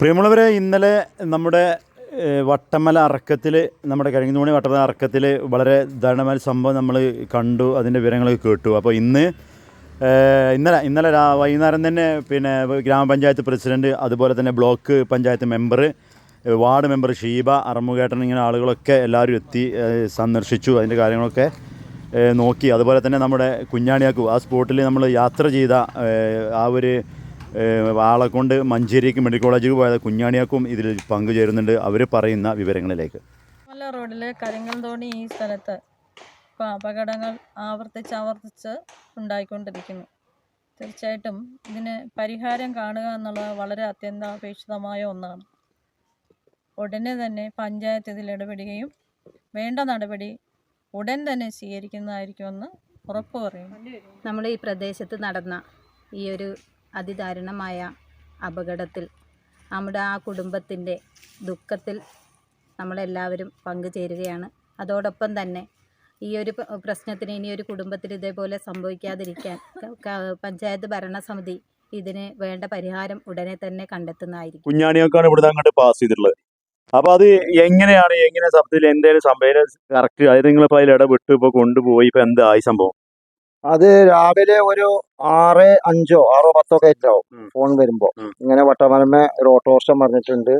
പ്രിയമുള്ളവരെ ഇന്നലെ നമ്മുടെ വട്ടമല അറക്കത്തിൽ നമ്മുടെ കരിങ്ങുണി വട്ടമല അറക്കത്തിൽ വളരെ ദാരുണമായ സംഭവം നമ്മൾ കണ്ടു അതിന്റെ വിവരങ്ങളൊക്കെ കേട്ടു. അപ്പോൾ ഇന്ന് ഇന്നലെ ഇന്നലെ വൈകുന്നേരം തന്നെ പിന്നെ ഗ്രാമപഞ്ചായത്ത് പ്രസിഡന്റ് അതുപോലെ തന്നെ block panchayat member ward member Sheeba അറമുകേട്ടൻ ഇങ്ങനെ ആളുകളൊക്കെ എല്ലാവരും എത്തി സന്ദർശിച്ചു അതിന്റെ കാര്യങ്ങളൊക്കെ നോക്കി. അതുപോലെ തന്നെ നമ്മുടെ കുഞ്ഞാണിയാക്കു ആ സ്പോട്ടിൽ നമ്മൾ യാത്ര ചെയ്ത ആ ഒരു ഏഹ് ആളെ കൊണ്ട് മഞ്ചേരിക്ക് മെഡിക്കൽ കോളേജിൽ പോയത് കുഞ്ഞാണിയാക്കും ഇതിൽ പങ്കുചേരുന്നുണ്ട്. അവർ പറയുന്ന വിവരങ്ങളിലേക്ക്. മല റോഡിലെ കരിങ്കൽതോണി ഈ സ്ഥലത്ത് ഇപ്പോൾ അപകടങ്ങൾ ആവർത്തിച്ച് ആവർത്തിച്ച് ഉണ്ടായിക്കൊണ്ടിരിക്കുന്നു. തീർച്ചയായിട്ടും ഇതിന് പരിഹാരം കാണുക എന്നുള്ളത് വളരെ അത്യന്താപേക്ഷിതമായ ഒന്നാണ്. ഉടനെ തന്നെ പഞ്ചായത്ത് ഇതിൽ ഇടപെടുകയും വേണ്ട നടപടി ഉടൻ തന്നെ സ്വീകരിക്കുന്നതായിരിക്കുമെന്ന് ഉറപ്പ് പറയുന്നു. നമ്മൾ ഈ പ്രദേശത്ത് നടന്ന ഈ ഒരു അതിദാരുണമായ അപകടത്തിൽ നമ്മുടെ ആ കുടുംബത്തിന്റെ ദുഃഖത്തിൽ നമ്മളെല്ലാവരും പങ്കുചേരുകയാണ്. അതോടൊപ്പം തന്നെ ഈ ഒരു പ്രശ്നത്തിന് ഇനി ഒരു കുടുംബത്തിൽ ഇതേപോലെ സംഭവിക്കാതിരിക്കാൻ പഞ്ചായത്ത് ഭരണസമിതി ഇതിന് വേണ്ട പരിഹാരം ഉടനെ തന്നെ കണ്ടെത്തുന്നതായിരിക്കും. കുഞ്ഞാണിയാക്കാണ് ഇവിടെ അങ്ങോട്ട് പാസ് ചെയ്തിട്ടുള്ളത്. അപ്പൊ അത് എങ്ങനെയാണ് എങ്ങനെ സത്യത്തിൽ എന്തെങ്കിലും സംഭവം? കറക്റ്റ് അതായത് നിങ്ങളിപ്പോ അതിൽ ഇടപെട്ട് ഇപ്പൊ കൊണ്ടുപോയി ഇപ്പൊ എന്തായി സംഭവം? അത് രാവിലെ ഒരു ആറ് അഞ്ചോ ആറോ പത്തോ ഒക്കെ ആയിട്ടുണ്ടാവും. ഫോൺ വരുമ്പോ. ഇങ്ങനെ വട്ടമലമേ ഒരു ഓട്ടോറിക്ഷ പറഞ്ഞിട്ടുണ്ട്.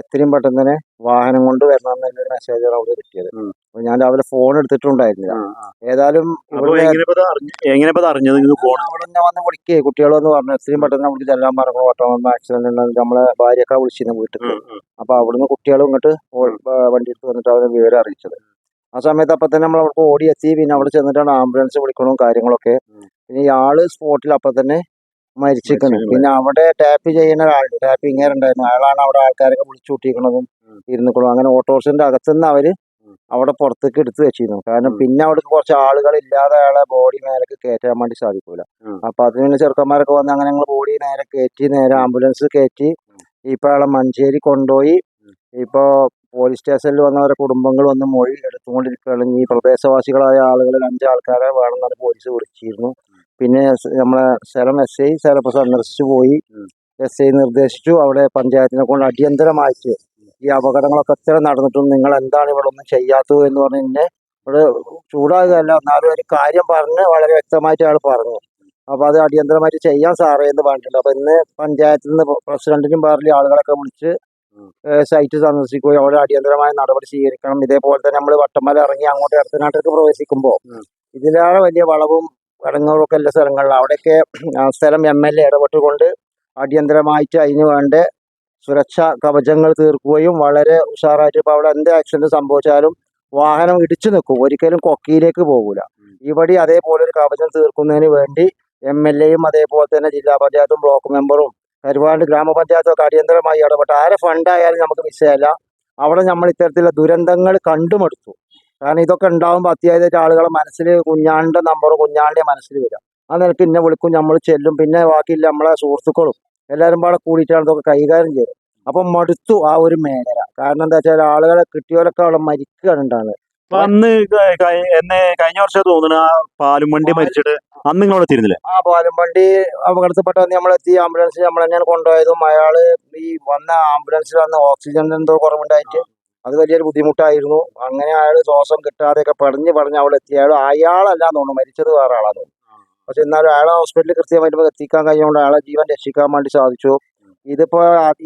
എത്രയും പെട്ടെന്ന് തന്നെ വാഹനം കൊണ്ട് വരണം എന്നൊരു മെസ്സേജ് അവിടെ കിട്ടിയത്. അപ്പൊ ഞാൻ രാവിലെ ഫോൺ എടുത്തിട്ടുണ്ടായിരുന്നില്ല. ഏതായാലും ഇവിടെ വന്ന് വിളിക്കേ കുട്ടികളെന്ന് പറഞ്ഞു. എത്രയും പെട്ടെന്ന് നമുക്ക് ചെല്ലാൻ പറഞ്ഞു. വട്ടമലമ ആക്സിഡന്റ് ഉണ്ടെന്ന് നമ്മളെ ഭാര്യയൊക്കെ വിളിച്ചിരുന്നു വീട്ടിൽ. അപ്പൊ അവിടുന്ന് കുട്ടികളും ഇങ്ങോട്ട് വണ്ടി എടുത്ത് വന്നിട്ട് അവരെ വിവരം അറിയിച്ചത്. ആ സമയത്ത് അപ്പൊ തന്നെ നമ്മൾ അവിടെ ഓടി എത്തി പിന്നെ അവിടെ ചെന്നിട്ടാണ് ആംബുലൻസ് വിളിക്കണവും കാര്യങ്ങളൊക്കെ. പിന്നെ ഇയാൾ സ്പോട്ടിൽ അപ്പൊ തന്നെ മരിച്ചിരിക്കണം മരിച്ചിരിക്കുന്നു. പിന്നെ അവിടെ ടാപ്പ് ചെയ്യുന്ന ഒരാൾ ടാപ്പ് ഇങ്ങനെ ഉണ്ടായിരുന്നു. അയാളാണ് അവിടെ ആൾക്കാരൊക്കെ വിളിച്ചു കൂട്ടിയിരിക്കണതും ഉം. ഇരുന്നിക്കണതും അങ്ങനെ ഓട്ടോറിക്ഷന്റെ അകത്തുനിന്ന് അവർ അവിടെ പുറത്തേക്ക് എടുത്തു വെച്ചിരുന്നു. കാരണം പിന്നെ അവിടെ കുറച്ച് ആളുകൾ ഇല്ലാതെ അയാളെ ബോഡി നേരെ കയറ്റാൻ വേണ്ടി സാധിക്കൂല. അപ്പൊ അതിന് പിന്നെ ചെറുക്കന്മാരൊക്കെ വന്ന് അങ്ങനെ ഞങ്ങൾ ബോഡി നേരെ കയറ്റി നേരെ ആംബുലൻസ് കയറ്റി ഇപ്പൊ അയാളെ മഞ്ചേരി കൊണ്ടുപോയി. ഇപ്പോ പോലീസ് സ്റ്റേഷനിൽ വന്നവരെ കുടുംബങ്ങൾ വന്ന് മൊഴി എടുത്തുകൊണ്ടിരിക്കുകയാണ്. ഈ പ്രദേശവാസികളായ ആളുകളിൽ അഞ്ച് ആൾക്കാരെ വേണമെന്നാണ് പോലീസ് വിളിച്ചിരുന്നു. പിന്നെ നമ്മളെ സ്ഥലം എസ് ഐ സ്ഥലം സന്ദർശിച്ചു പോയി. എസ് ഐ നിർദ്ദേശിച്ചു. അവിടെ പഞ്ചായത്തിനെ കൊണ്ട് അടിയന്തരമായിട്ട് ഈ അപകടങ്ങളൊക്കെ എത്ര നടന്നിട്ടും നിങ്ങൾ എന്താണ് ഇവിടെ ഒന്നും ചെയ്യാത്തത് എന്ന് പറഞ്ഞ് എന്നെ ഇവിടെ ചൂടാകുകയല്ല എന്നാലും ഒരു കാര്യം പറഞ്ഞ് വളരെ വ്യക്തമായിട്ട് അയാൾ പറഞ്ഞു. അപ്പൊ അത് അടിയന്തരമായിട്ട് ചെയ്യാൻ സാറേ എന്ന് പറഞ്ഞിട്ടുണ്ട്. അപ്പൊ ഇന്ന് പഞ്ചായത്തിൽ നിന്ന് പ്രസിഡന്റിനും പാർട്ടി ആളുകളൊക്കെ വിളിച്ച്. സൈറ്റ് സന്ദർശിക്കുകയും അവിടെ അടിയന്തരമായ നടപടി സ്വീകരിക്കണം. ഇതേപോലെ തന്നെ നമ്മൾ വട്ടമല ഇറങ്ങി അങ്ങോട്ട് ഇടത്തനാട്ടിലേക്ക് പ്രവേശിക്കുമ്പോൾ. ഇതിലേറെ വലിയ വളവും കടങ്ങളും എല്ലാ ഉള്ള സ്ഥലങ്ങളിൽ അവിടെയൊക്കെ സ്ഥലം എം എൽ എ ഇടപെട്ടുകൊണ്ട് അടിയന്തരമായിട്ട് അതിന് വേണ്ട സുരക്ഷാ കവചങ്ങൾ തീർക്കുകയും വളരെ ഉഷാറായിട്ട് ഇപ്പോൾ അവിടെ എന്ത് ആക്സിഡന്റ് സംഭവിച്ചാലും വാഹനം ഇടിച്ചു നിൽക്കും. ഒരിക്കലും കൊക്കിയിലേക്ക് പോകൂല. ഇവിടെ അതേപോലെ ഒരു കവചം തീർക്കുന്നതിന് വേണ്ടി എം എൽ എയും അതേപോലെ തന്നെ ജില്ലാ പഞ്ചായത്തും ബ്ലോക്ക് മെമ്പറും കരുവാണ്ട് ഗ്രാമപഞ്ചായത്തൊക്കെ അടിയന്തരമായി ഇടപെട്ട്. ആരെ ഫണ്ടായാലും നമുക്ക് വിഷയമല്ല അവിടെ നമ്മൾ ഇത്തരത്തിലുള്ള ദുരന്തങ്ങൾ കണ്ടുമെടുത്തു കാരണം ഇതൊക്കെ ഉണ്ടാകുമ്പോൾ അത്യാവശ്യമായിട്ട് ആളുകളെ മനസ്സിൽ കുഞ്ഞാണ്ട് നമ്പർ കുഞ്ഞാണ്ടെ മനസ്സിൽ വരാം. ആ നിലയ്ക്ക് ഇന്നെ വിളിക്കും നമ്മൾ ചെല്ലും. പിന്നെ ബാക്കിയില്ല നമ്മളെ സുഹൃത്തുക്കളും. എല്ലാവരും പാടെ കൂടിയിട്ടാണ് ഇതൊക്കെ കൈകാര്യം ചെയ്തത്. അപ്പം മടുത്തു ആ ഒരു മേഖല. കാരണം എന്താ വെച്ചാൽ ആളുകളെ കിട്ടിയവരൊക്കെ അവിടെ മരിക്കുകയാണ് ഉണ്ടാകുന്നത് അന്ന് എന്നെ കഴിഞ്ഞ വർഷം തോന്നുന്നു ആ പാലും വണ്ടി മരിച്ചിട്ട് അന്ന് നിങ്ങൾ അവിടെ തിരുന്നില്ലേ ആ പാലും വണ്ടി അപകടത്തിൽപ്പെട്ട നമ്മളെത്തി ആംബുലൻസ് നമ്മൾ തന്നെയാണ് കൊണ്ടുപോയതും. അയാൾ ഈ വന്ന ആംബുലൻസിൽ വന്ന ഓക്സിജൻ എന്തോ കുറവുണ്ടായിട്ട് അത് വലിയൊരു ബുദ്ധിമുട്ടായിരുന്നു. അങ്ങനെ അയാൾ ശ്വാസം കിട്ടാതെയൊക്കെ പടഞ്ഞ് പടഞ്ഞ് അവിടെ എത്തി. അയാൾ അയാളല്ല തോന്നുന്നു. മരിച്ചത് വേറെ ആളാണ് തോന്നുന്നു. പക്ഷെ എന്നാലും അയാളെ ഹോസ്പിറ്റലിൽ കൃത്യമായിട്ട് എത്തിക്കാൻ കഴിഞ്ഞുകൊണ്ട് അയാളെ ജീവൻ രക്ഷിക്കാൻ വേണ്ടി സാധിച്ചു. ഇതിപ്പോ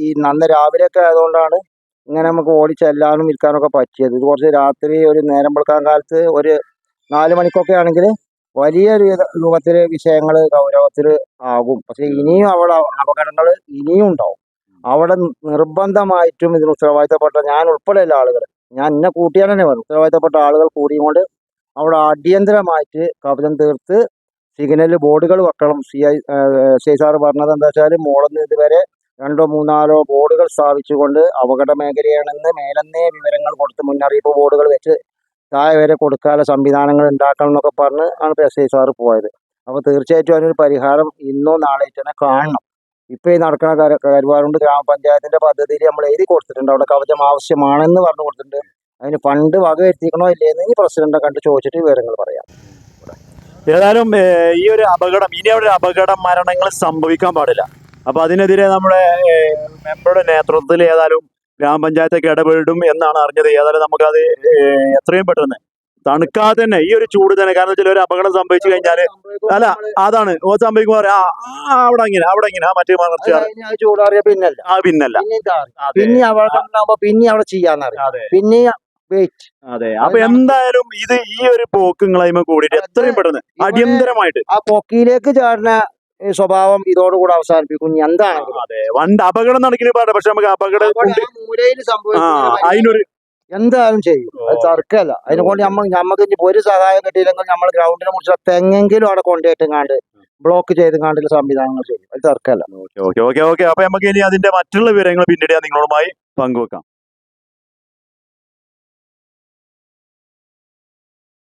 ഈ നന്ന് രാവിലെയൊക്കെ ആയതുകൊണ്ടാണ് ഇങ്ങനെ നമുക്ക് ഓടി ചെല്ലാനും നിൽക്കാനൊക്കെ പറ്റിയത്. ഇത് കുറച്ച് രാത്രി ഒരു നേരം വെളുക്കാൻ കാലത്ത് ഒരു നാല് മണിക്കൊക്കെ ആണെങ്കിൽ വലിയ രൂപത്തിൽ വിഷയങ്ങൾ ഗൗരവത്തിൽ ആകും. പക്ഷെ ഇനിയും അവിടെ അപകടങ്ങൾ ഇനിയും ഉണ്ടാവും. അവിടെ നിർബന്ധമായിട്ടും ഇതിന് ഉത്തരവാദിത്തപ്പെട്ട ഞാൻ ഉൾപ്പെടെയുള്ള ആളുകൾ ഞാൻ എന്നെ കൂട്ടിയാൽ തന്നെ പറഞ്ഞു ഉത്തരവാദിത്തപ്പെട്ട ആളുകൾ കൂടിയും കൊണ്ട് അവിടെ അടിയന്തരമായിട്ട് കവചം തീർത്ത് സിഗ്നൽ ബോർഡുകൾ വെക്കണം. C I C I sir പറഞ്ഞത് എന്താ വെച്ചാൽ മോളിൽ നിന്ന് ഇതുവരെ രണ്ടോ മൂന്നാലോ ബോർഡുകൾ സ്ഥാപിച്ചുകൊണ്ട് അപകട മേഖലയാണെന്ന് മേലെന്നേ വിവരങ്ങൾ കൊടുത്ത് മുന്നറിയിപ്പ് ബോർഡുകൾ വെച്ച് താഴെ വരെ കൊടുക്കാനുള്ള സംവിധാനങ്ങൾ ഉണ്ടാക്കണം എന്നൊക്കെ പറഞ്ഞ് ആണ് ഇപ്പോൾ എസ് ഐ സാറ് പോയത്. അപ്പോൾ തീർച്ചയായിട്ടും അതിനൊരു പരിഹാരം ഇന്നോ നാളെ തന്നെ കാണണം. ഇപ്പോൾ ഈ നടക്കുന്ന കരു കരുവാറുണ്ട് ഗ്രാമപഞ്ചായത്തിന്റെ പദ്ധതിയിൽ നമ്മൾ എഴുതി കൊടുത്തിട്ടുണ്ട്. അവിടെ കവചം ആവശ്യമാണെന്ന് പറഞ്ഞു കൊടുത്തിട്ടുണ്ട്. അതിന് ഫണ്ട് വകവരുത്തിക്കണോ ഇല്ലേന്ന് ഈ പ്രസിഡന്റിനെ കണ്ട് ചോദിച്ചിട്ട് വിവരങ്ങൾ പറയാം. ഏതായാലും ഈ ഒരു അപകടം ഇനി അവിടെ അപകട മരണങ്ങൾ സംഭവിക്കാൻ പാടില്ല. അപ്പൊ അതിനെതിരെ നമ്മുടെ മെമ്പറുടെ നേതൃത്വത്തിൽ ഏതായാലും ഗ്രാമപഞ്ചായത്തൊക്കെ ഇടപെടും എന്നാണ് അറിഞ്ഞത്. ഏതായാലും നമുക്കത് അത് എത്രയും പെട്ടെന്ന്. തണുക്കാതെ തന്നെ ഈ ഒരു ചൂട് തന്നെ. കാരണം വെച്ചാൽ ഒരു അപകടം സംഭവിച്ചു കഴിഞ്ഞാൽ അല്ല അതാണ്. ഓ സംഭവിക്കുമ്പോ അവിടെ ഇങ്ങനെ അവിടെ ഇങ്ങനെ ആ മറ്റേ മറിച്ച് അത് ചൂടാറിയ പിന്നല്ല. ആ പിന്നല്ല. പിന്നെ അവിടെ പിന്നെ അവിടെ ചെയ്യാന്നറിയാം. പിന്നെ അതെ. അപ്പൊ എന്തായാലും ഇത് ഈ ഒരു പോക്കും ക്ലൈമ കൂടിയിട്ട് എത്രയും പെട്ടെന്ന് അടിയന്തരമായിട്ട് ആ പൊക്കിയിലേക്ക് ചാടുന്ന ഈ സ്വഭാവം ഇതോടുകൂടെ അവസാനിപ്പിക്കും. എന്താണെങ്കിലും അതെ. വണ്ട് അപകടം നടക്കുന്ന പക്ഷെ നമുക്ക് അപകടം മൂലയിൽ അതിനൊരു എന്തായാലും ചെയ്യും. അത് തർക്കമല്ല. അതിനെ കൊണ്ട് നമ്മ നമുക്ക് ഇനി ഒരു സഹായം കിട്ടിയില്ലെങ്കിൽ നമ്മൾ ഗ്രൗണ്ടിനെ മുറിച്ച് തെങ്ങെങ്കിലും അവിടെ കൊണ്ടുപോയിട്ടുങ്ങാണ്ട് ബ്ലോക്ക് ചെയ്ത് കാണ്ടുള്ള സംവിധാനങ്ങൾ ചെയ്യും. അത് തർക്കമല്ല. ഓക്കെ ഓക്കെ ഓക്കെ അപ്പൊ നമുക്ക് ഇനി അതിന്റെ മറ്റുള്ള വിവരങ്ങൾ പിന്നീട് നിങ്ങളുമായി പങ്കുവെക്കാം.